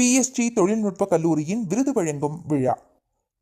PSG தொழில்நுட்ப கல்லூரியின் விருது வழங்கும் விழா.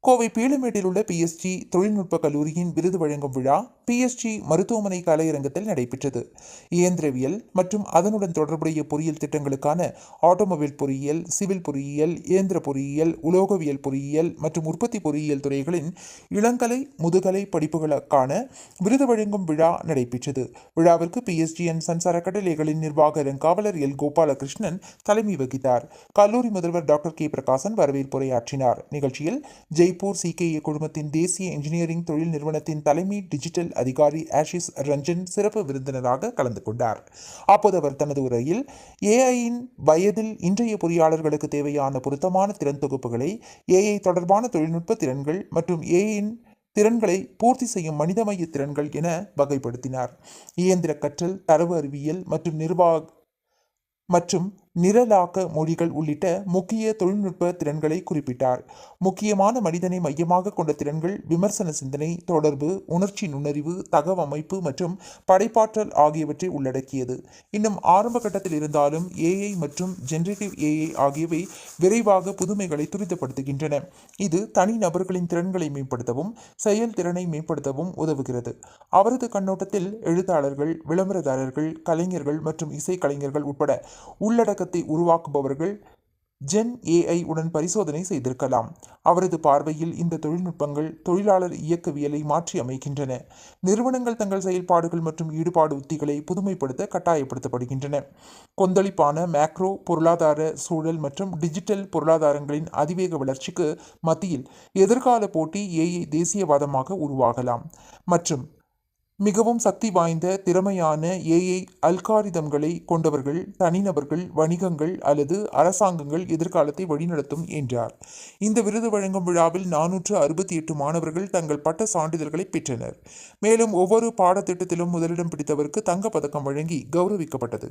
கோவை பீளமேட்டில் உள்ள பிஎஸ்ஜி தொழில்நுட்ப கல்லூரியின் விருது வழங்கும் விழா பிஎஸ்ஜி மருத்துவமனை கலையரங்கத்தில் நடைபெற்றது. இயந்திரவியல் மற்றும் அதனுடன் தொடர்புடைய பொறியியல் திட்டங்களுக்கான ஆட்டோமொபைல் பொறியியல் சிவில் பொறியியல் இயந்திர பொறியியல் உலோகவியல் பொறியியல் மற்றும் உற்பத்தி பொறியியல் துறைகளின் இளங்கலை முதுகலை படிப்புகளுக்கான விருது வழங்கும் விழா நடைபெற்றது. விழாவிற்கு பிஎஸ்ஜி அண்ட் சன்ஸ் அறக்கட்டளைகளின் நிர்வாக காவலர் எல். கோபாலகிருஷ்ணன் தலைமை வகித்தார். கல்லூரி முதல்வர் டாக்டர் கே. பிரகாசன் வரவேற்புரையாற்றினார். நிகழ்ச்சியில் ஜெய் ஜெய்ப்பூர் சிகேஏ குழுமத்தின் தேசிய இன்ஜினியரிங் தொழில் நிறுவனத்தின் தலைமை டிஜிட்டல் அதிகாரி ஆஷிஸ் ரஞ்சன் சிறப்பு விருந்தினராக கலந்து கொண்டார். அப்போது அவர் தனது உரையில் ஏஐயின் வயதில் இன்றைய பொறியாளர்களுக்கு தேவையான பொருத்தமான திறன் தொகுப்புகளை ஏஐ தொடர்பான தொழில்நுட்ப திறன்கள் மற்றும் ஏஐயின் திறன்களை பூர்த்தி செய்யும் மனிதமய திறன்கள் என வகைப்படுத்தினார். இயந்திர கற்றல் தரவு அறிவியல் மற்றும் நிர்வாக மற்றும் நிரலாக்க மொழிகள் உள்ளிட்ட முக்கிய தொழில்நுட்ப திறன்களை குறிப்பிட்டார். முக்கியமான மனிதனை மையமாக கொண்ட திறன்கள் விமர்சன சிந்தனை தொடர்பு உணர்ச்சி நுண்ணறிவு தகவமைப்பு மற்றும் படைப்பாற்றல் ஆகியவற்றை உள்ளடக்கியது. இன்னும் ஆரம்ப கட்டத்தில் இருந்தாலும் ஏஐ மற்றும் ஜெனரேட்டிவ் ஏஐ ஆகியவை விரைவாக புதுமைகளை துரிதப்படுத்துகின்றன. இது தனி நபர்களின் திறன்களை மேம்படுத்தவும் செயல்திறனை மேம்படுத்தவும் உதவுகிறது. அவரது கண்ணோட்டத்தில் எழுத்தாளர்கள் விளம்பரதாரர்கள் கலைஞர்கள் மற்றும் இசைக்கலைஞர்கள் உட்பட உள்ளடக்க உள்ளடக்கத்தை உருவாக்குபவர்கள் ஜென் ஏஐ உடன் பரிசோதனை செய்திருக்கலாம். அவரது பார்வையில் இந்த தொழில்நுட்பங்கள் தொழிலாளர் இயக்கவியலை மாற்றி அமைக்கின்றன. நிறுவனங்கள் தங்கள் செயல்பாடுகள் மற்றும் ஈடுபாடு உத்திகளை புதுமைப்படுத்த கட்டாயப்படுத்தப்படுகின்றன. கொந்தளிப்பான மேக்ரோ பொருளாதார சூழல் மற்றும் டிஜிட்டல் பொருளாதாரங்களின் அதிவேக வளர்ச்சிக்கு மத்தியில் எதிர்கால போட்டி ஏஐ தேசியவாதமாக உருவாகலாம். மற்றும் மிகவும் சக்தி வாய்ந்த திறமையான ஏஐ அல்காரிதம்களை கொண்டவர்கள் தனிநபர்கள் வணிகங்கள் அல்லது அரசாங்கங்கள் எதிர்காலத்தை வழிநடத்தும் என்றார். இந்த விருது வழங்கும் விழாவில் நானூற்று அறுபத்தி எட்டு மாணவர்கள் தங்கள் பட்ட சான்றிதழ்களை பெற்றனர். மேலும் ஒவ்வொரு பாடத்திட்டத்திலும் முதலிடம் பிடித்தவருக்கு தங்கப்பதக்கம் வழங்கி கௌரவிக்கப்பட்டது.